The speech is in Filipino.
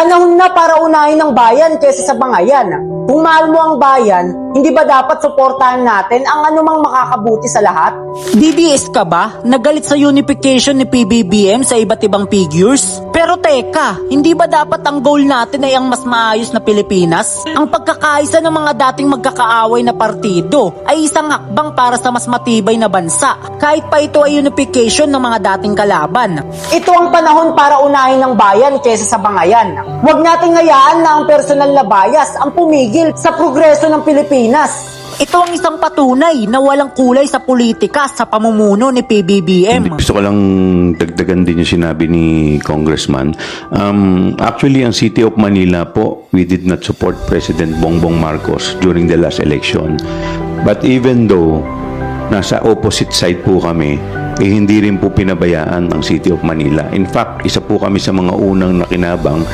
Panahon na para unahin ng bayan kaysa sa bangayan. Kung mahal mo ang bayan, hindi ba dapat suportahan natin ang anumang makakabuti sa lahat? DDS ka ba? Nagalit sa unification ni PBBM sa iba't ibang figures? Pero teka, hindi ba dapat ang goal natin ay ang mas maayos na Pilipinas? Ang pagkakaisa ng mga dating magkakaaway na partido ay isang hakbang para sa mas matibay na bansa. Kahit pa ito ay unification ng mga dating kalaban. Ito ang panahon para unahin ng bayan kaysa sa bangayan. Huwag nating hayaan na ang personal na bias ang pumigil sa progreso ng Pilipinas. Ito ang isang patunay na walang kulay sa politika sa pamumuno ni PBBM. Gusto ko lang dagdagan din yung sinabi ni Congressman. Um, actually, ang City of Manila po, we did not support President Bongbong Marcos during the last election. But even though nasa opposite side po kami, eh hindi rin po pinabayaan ang City of Manila. In fact, isa po kami sa mga unang nakinabang